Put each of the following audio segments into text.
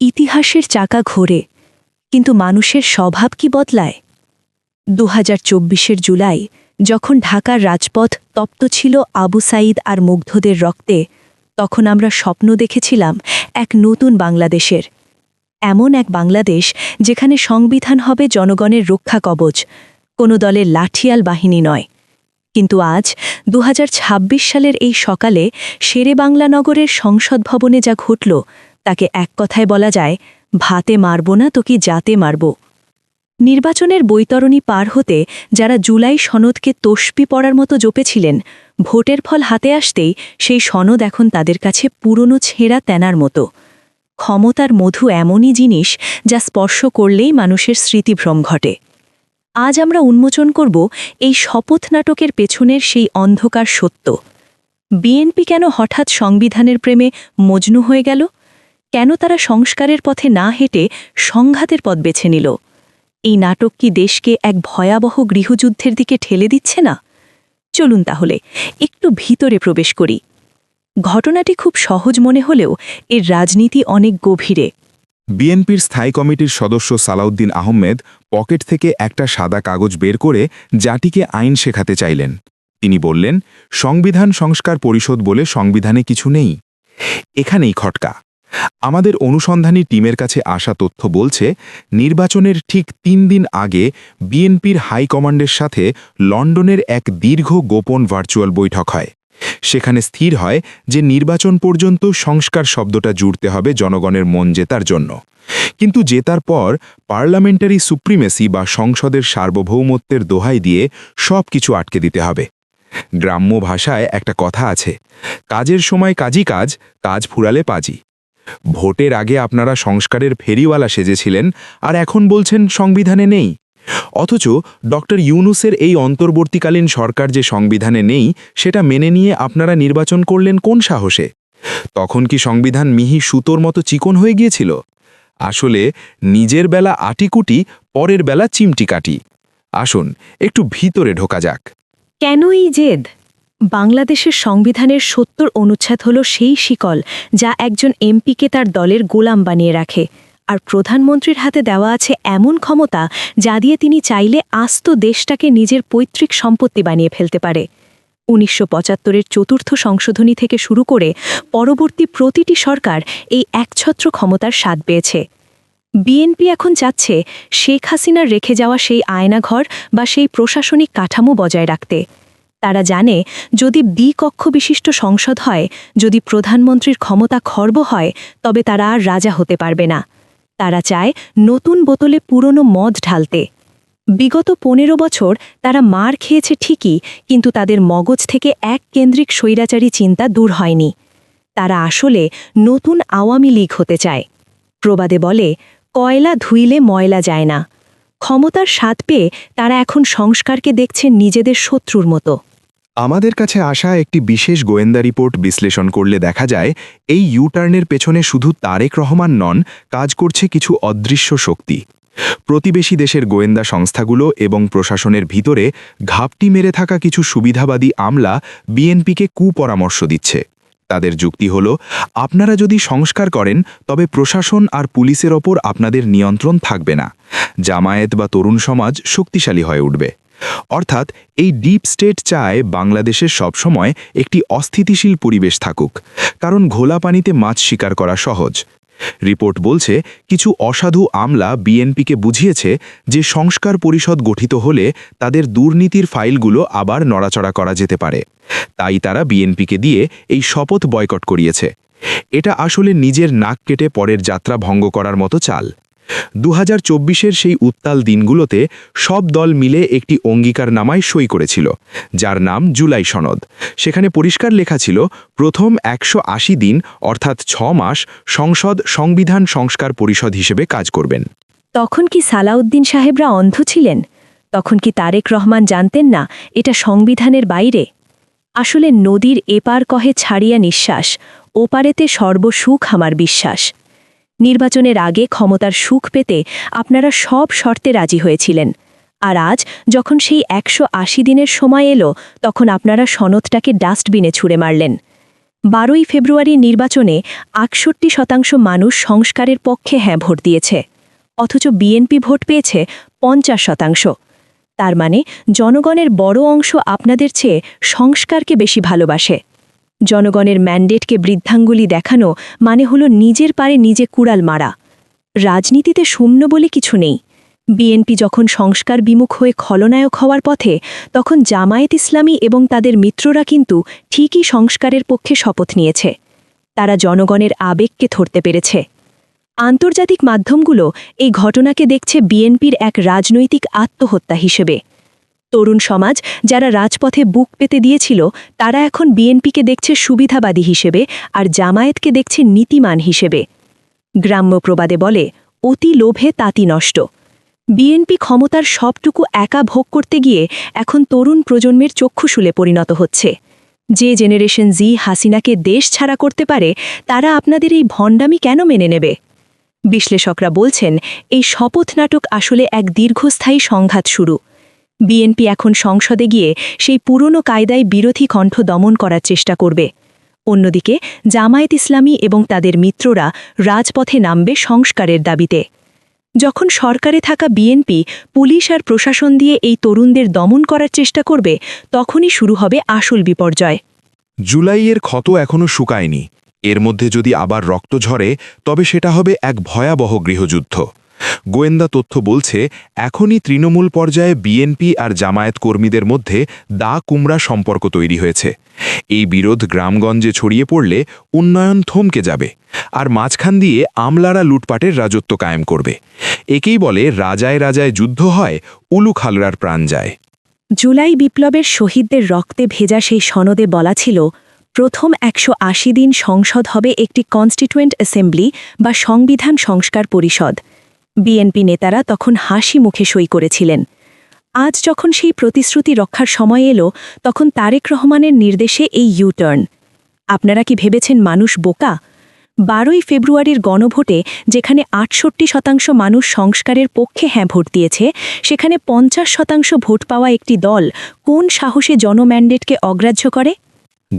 ইতিহাসের চাকা ঘোরে, কিন্তু মানুষের স্বভাব কি বদলায়? দু হাজার জুলাই, যখন ঢাকার রাজপথ তপ্ত ছিল আবু সাইদ আর মুগ্ধদের রক্তে, তখন আমরা স্বপ্ন দেখেছিলাম এক নতুন বাংলাদেশের। এমন এক বাংলাদেশ যেখানে সংবিধান হবে জনগণের রক্ষা কবচ, কোনো দলের লাঠিয়াল বাহিনী নয়। কিন্তু আজ দু হাজার ছাব্বিশ সালের এই সকালে শেরে বাংলা নগরের সংসদ ভবনে যা ঘটল তাকে এক কথায় বলা যায়, ভাতে মারব না তো কি জাতে মারব? নির্বাচনের বৈতরণী পার হতে যারা জুলাই সনদকে তসপি পড়ার মতো জপেছিলেন, ভোটের ফল হাতে আসতেই সেই সনদ এখন তাদের কাছে পুরনো ছেঁড়া তেনার মতো। ক্ষমতার মধু এমনই জিনিস যা স্পর্শ করলেই মানুষের স্মৃতিভ্রম ঘটে। আজ আমরা উন্মোচন করব এই শপথ নাটকের পেছনের সেই অন্ধকার সত্য। বিএনপি কেন হঠাৎ সংবিধানের প্রেমে মজনু হয়ে গেল? কেন তারা সংস্কারের পথে না হেঁটে সংঘাতের পথ বেছে নিল? এই নাটক কি দেশকে এক ভয়াবহ গৃহযুদ্ধের দিকে ঠেলে দিচ্ছে না? চলুন তাহলে, একটু ভিতরে প্রবেশ করি। ঘটনাটি খুব সহজ মনে হলেও এর রাজনীতি অনেক গভীরে। বিএনপির স্থায়ী কমিটির সদস্য সালাউদ্দিন আহমেদ পকেট থেকে একটা সাদা কাগজ বের করে জাতিকে আইন শেখাতে চাইলেন। তিনি বললেন, সংবিধান সংস্কার পরিষদ বলে সংবিধানে কিছু নেই। এখানেই খটকা। আমাদের অনুসন্ধানী টিমের কাছে আসা তথ্য বলছে, নির্বাচনের ঠিক তিন দিন আগে বিএনপির হাইকমান্ডের সাথে লন্ডনের এক দীর্ঘ গোপন ভার্চুয়াল বৈঠক হয়। সেখানে স্থির হয় যে নির্বাচন পর্যন্ত সংস্কার শব্দটা জুড়তে হবে জনগণের মন জেতার জন্য। কিন্তু জেতার পর পার্লামেন্টারি সুপ্রিমেসি বা সংসদের সার্বভৌমত্বের দোহাই দিয়ে সব কিছু আটকে দিতে হবে। গ্রাম্য ভাষায় একটা কথা আছে, কাজের সময় কাজই কাজ কাজ ফুরালে পাজি। ভোটের আগে আপনারা সংস্কারের ফেরিওয়ালা সেজেছিলেন আর এখন বলছেন সংবিধানে নেই। অথচ ডক্টর ইউনুসের এই অন্তর্বর্তীকালীন সরকার যে সংবিধানে নেই, সেটা মেনে নিয়ে আপনারা নির্বাচন করলেন কোন সাহসে? তখন কি সংবিধান মিহি সুতোর মতো চিকন হয়ে গিয়েছিল? আসলে নিজের বেলা আটিকুটি, পরের বেলা চিমটি কাটি আসুন, একটু ভিতরে ঢোকা যাক। কেন এই জেদ? বাংলাদেশের সংবিধানের সত্তর অনুচ্ছেদ হল সেই শিকল যা একজন এমপিকে তার দলের গোলাম বানিয়ে রাখে। আর প্রধানমন্ত্রীর হাতে দেওয়া আছে এমন ক্ষমতা যা দিয়ে তিনি চাইলে আস্ত দেশটাকে নিজের পৈতৃক সম্পত্তি বানিয়ে ফেলতে পারে। উনিশশো পঁচাত্তরের চতুর্থ সংশোধনী থেকে শুরু করে পরবর্তী প্রতিটি সরকার এই একছত্র ক্ষমতার স্বাদ পেয়েছে। বিএনপি এখন চাচ্ছে শেখ হাসিনার রেখে যাওয়া সেই আয়নাঘর বা সেই প্রশাসনিক কাঠামো বজায় রাখতে। তারা জানে, যদি দ্বিকক্ষ বিশিষ্ট সংসদ হয়, যদি প্রধানমন্ত্রীর ক্ষমতা খর্ব হয়, তবে তারা আর রাজা হতে পারবে না। তারা চায় নতুন বোতলে পুরনো মদ ঢালতে। বিগত পনেরো বছর তারা মার খেয়েছে ঠিকই, কিন্তু তাদের মগজ থেকে এক কেন্দ্রিক স্বৈরাচারী চিন্তা দূর হয়নি। তারা আসলে নতুন আওয়ামী লীগ হতে চায়। প্রবাদে বলে, কয়লা ধুইলে ময়লা যায় না। ক্ষমতার স্বাদ পেয়ে তারা এখন সংস্কারকে দেখছেন নিজেদের শত্রুর মতো। আমাদের কাছে আসা একটি বিশেষ গোয়েন্দা রিপোর্ট বিশ্লেষণ করলে দেখা যায়, এই ইউটার্নের পেছনে শুধু তারেক রহমান নন, কাজ করছে কিছু অদৃশ্য শক্তি। প্রতিবেশী দেশের গোয়েন্দা সংস্থাগুলো এবং প্রশাসনের ভিতরে ঘাপটি মেরে থাকা কিছু সুবিধাবাদী আমলা বিএনপিকে কুপরামর্শ দিচ্ছে। তাদের যুক্তি হল, আপনারা যদি সংস্কার করেন, তবে প্রশাসন আর পুলিশের ওপর আপনাদের নিয়ন্ত্রণ থাকবে না। জামায়াত বা তরুণ সমাজ শক্তিশালী হয়ে উঠবে। অর্থাৎ এই ডিপ স্টেট চায় বাংলাদেশের সবসময় একটি অস্থিতিশীল পরিবেশ থাকুক, কারণ ঘোলা পানিতে মাছ শিকার করা সহজ। রিপোর্ট বলছে, কিছু অসাধু আমলা বিএনপিকে বুঝিয়েছে যে সংস্কার পরিষদ গঠিত হলে তাদের দুর্নীতির ফাইলগুলো আবার নড়াচড়া করা যেতে পারে। তাই তারা বিএনপিকে দিয়ে এই শপথ বয়কট করিয়েছে। এটা আসলে নিজের নাক কেটে পরের যাত্রা ভঙ্গ করার মতো চাল। দু হাজার সেই উত্তাল দিনগুলোতে সব দল মিলে একটি অঙ্গীকারনামায় সই করেছিল, যার নাম জুলাই সনদ। সেখানে পরিষ্কার লেখা ছিল, প্রথম একশো আশি দিন, অর্থাৎ ছ মাস, সংসদ সংবিধান সংস্কার পরিষদ হিসেবে কাজ করবেন। তখন কি সালাউদ্দিন সাহেবরা অন্ধ ছিলেন? তখন কি তারেক রহমান জানতেন না এটা সংবিধানের বাইরে? আসলে নদীর এপার কহে ছাড়িয়া নিঃশ্বাস, ওপারেতে সর্বসুখ আমার বিশ্বাস। নির্বাচনের আগে ক্ষমতার সুখ পেতে আপনারা সব শর্তে রাজি হয়েছিলেন। আর আজ যখন সেই একশো আশি দিনের সময় এলো, তখন আপনারা সনদটাকে ডাস্টবিনে ছুঁড়ে মারলেন। বারোই ফেব্রুয়ারির নির্বাচনে আটষট্টি শতাংশ মানুষ সংস্কারের পক্ষে হ্যাঁ ভোট দিয়েছে, অথচ বিএনপি ভোট পেয়েছে পঞ্চাশ শতাংশ। তার মানে জনগণের বড় অংশ আপনাদের চেয়ে সংস্কারকে বেশি ভালোবাসে। জনগণের ম্যান্ডেটকে বৃদ্ধাঙ্গুলি দেখানো মানে হলো নিজের পারে নিজে কুড়াল মারা। রাজনীতিতে শূন্য বলে কিছু নেই। বিএনপি যখন সংস্কার বিমুখ হয়ে খলনায়ক হওয়ার পথে, তখন জামায়াত ইসলামী এবং তাদের মিত্ররা কিন্তু ঠিকই সংস্কারের পক্ষে শপথ নিয়েছে। তারা জনগণের আবেগকে ধরতে পেরেছে। আন্তর্জাতিক মাধ্যমগুলো এই ঘটনাকে দেখছে বিএনপির এক রাজনৈতিক আত্মহত্যা হিসেবে। তরুণ সমাজ যারা রাজপথে বুক পেতে দিয়েছিল, তারা এখন বিএনপিকে দেখছে সুবিধাবাদী হিসেবে আর জামায়াতকে দেখছে নীতিমান হিসেবে। গ্রাম্য প্রবাদে বলে, অতি লোভে তাতি নষ্ট। বিএনপি ক্ষমতার সবটুকু একা ভোগ করতে গিয়ে এখন তরুণ প্রজন্মের চক্ষুশুলে পরিণত হচ্ছে। যে জেনারেশন জি হাসিনাকে দেশ ছাড়া করতে পারে, তারা আপনাদের এই ভণ্ডামি কেন মেনে নেবে? বিশ্লেষকরা বলছেন, এই শপথ নাটক আসলে এক দীর্ঘস্থায়ী সংঘাত শুরু। বিএনপি এখন সংসদে গিয়ে সেই পুরনো কায়দায় বিরোধী কণ্ঠ দমন করার চেষ্টা করবে। অন্যদিকে, জামায়াত ইসলামী এবং তাদের মিত্ররা রাজপথে নামবে সংস্কারের দাবিতে। যখন সরকারে থাকা বিএনপি পুলিশ আর প্রশাসন দিয়ে এই তরুণদের দমন করার চেষ্টা করবে, তখনই শুরু হবে আসল বিপর্যয়। জুলাইয়ের ক্ষত এখনও শুকায়নি। এর মধ্যে যদি আবার রক্ত ঝরে, তবে সেটা হবে এক ভয়াবহ গৃহযুদ্ধ। গোয়েন্দা তথ্য বলছে, এখনই তৃণমূল পর্যায়ে বিএনপি আর জামায়াত কর্মীদের মধ্যে দা কুমড়া সম্পর্ক তৈরি হয়েছে। এই বিরোধ গ্রামগঞ্জে ছড়িয়ে পড়লে উন্নয়ন থমকে যাবে আর মাঝখান দিয়ে আমলারা লুটপাটের রাজত্ব কায়েম করবে। একেই বলে রাজায় রাজায় যুদ্ধ হয়, উলু খালরার প্রাণ যায়। জুলাই বিপ্লবের শহীদদের রক্তে ভেজা সেই সনদে বলা ছিল, প্রথম একশো আশি দিন সংসদ হবে একটি কনস্টিটুয়েন্ট অ্যাসেম্বলি বা সংবিধান সংস্কার পরিষদ। বিএনপি নেতারা তখন হাসি মুখে সই করেছিলেন। আজ যখন সেই প্রতিশ্রুতি রক্ষার সময় এলো, তখন তারেক রহমানের নির্দেশে এই ইউটার্ন। আপনারা কি ভেবেছেন মানুষ বোকা? বারোই ফেব্রুয়ারির গণভোটে, যেখানে আটষট্টি শতাংশ মানুষ সংস্কারের পক্ষে হ্যাঁ ভোট দিয়েছে, সেখানে পঞ্চাশ শতাংশ ভোট পাওয়া একটি দল কোন সাহসে জনম্যান্ডেটকে অগ্রাহ্য করে?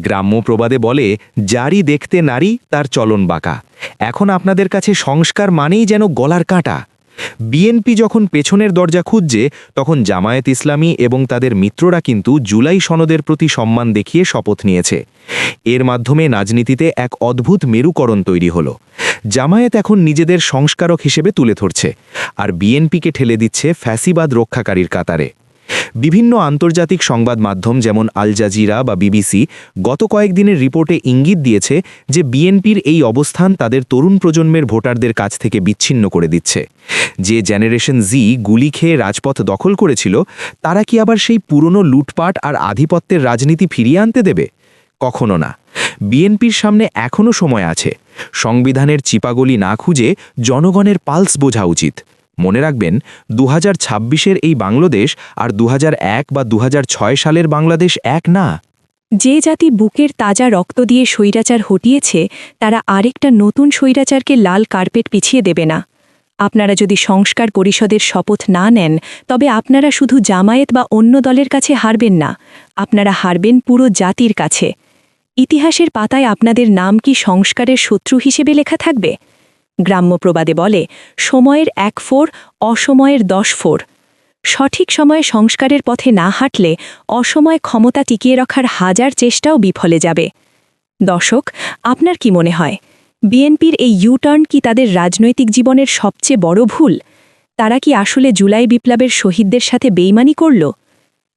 গ্রাম্য প্রবাদে বলে, যারই দেখতে নারী, তার চলন বাঁকা। এখন আপনাদের কাছে সংস্কার মানেই যেন গলার কাঁটা। বিএনপি যখন পেছনের দরজা খুঁজছে, তখন জামায়াত ইসলামী এবং তাদের মিত্ররা কিন্তু জুলাই সনদের প্রতি সম্মান দেখিয়ে শপথ নিয়েছে। এর মাধ্যমে রাজনীতিতে এক অদ্ভুত মেরুকরণ তৈরি হলো। জামায়াত এখন নিজেদের সংস্কারক হিসেবে তুলে ধরছে, আর বিএনপিকে ঠেলে দিচ্ছে ফ্যাসিবাদ রক্ষাকারীর কাতারে। বিভিন্ন আন্তর্জাতিক সংবাদ মাধ্যম যেমন আল জাজিরা বা বিবিসি গত কয়েকদিনের রিপোর্টে ইঙ্গিত দিয়েছে যে বিএনপির এই অবস্থান তাদের তরুণ প্রজন্মের ভোটারদের কাছ থেকে বিচ্ছিন্ন করে দিচ্ছে। যে জেনারেশন জি গুলি খেয়ে রাজপথ দখল করেছিল, তারা কি আবার সেই পুরনো লুটপাট আর আধিপত্যের রাজনীতি ফিরিয়ে আনতে দেবে? কখনো না। বিএনপির সামনে এখনও সময় আছে। সংবিধানের চিপাগলি না খুঁজে জনগণের পালস বোঝা উচিত। মনে রাখবেন দু হাজার এই বাংলাদেশ আর দু হাজার এক বা দুহাজার ছয় সালের বাংলাদেশ এক না। যে জাতি বুকের তাজা রক্ত দিয়ে স্বৈরাচার হটিয়েছে, তারা আরেকটা নতুন স্বৈরাচারকে লাল কার্পেট পিছিয়ে দেবে না। আপনারা যদি সংস্কার পরিষদের শপথ না নেন, তবে আপনারা শুধু জামায়েত বা অন্য দলের কাছে হারবেন না, আপনারা হারবেন পুরো জাতির কাছে। ইতিহাসের পাতায় আপনাদের নাম কি সংস্কারের শত্রু হিসেবে লেখা থাকবে? গ্রাম্য প্রবাদে বলে, সময়ের এক ফোর, অসময়ের দশ ফোর। সঠিক সময়ে সংস্কারের পথে না হাঁটলে অসময় ক্ষমতা টিকিয়ে রাখার হাজার চেষ্টাও বিফলে যাবে। দর্শক, আপনার কি মনে হয়, বিএনপির এই ইউটার্ন কি তাদের রাজনৈতিক জীবনের সবচেয়ে বড় ভুল? তারা কি আসলে জুলাই বিপ্লবের শহীদদের সাথে বেইমানি করল?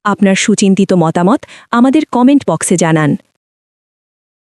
আপনার সুচিন্তিত মতামত আমাদের কমেন্ট বক্সে জানান।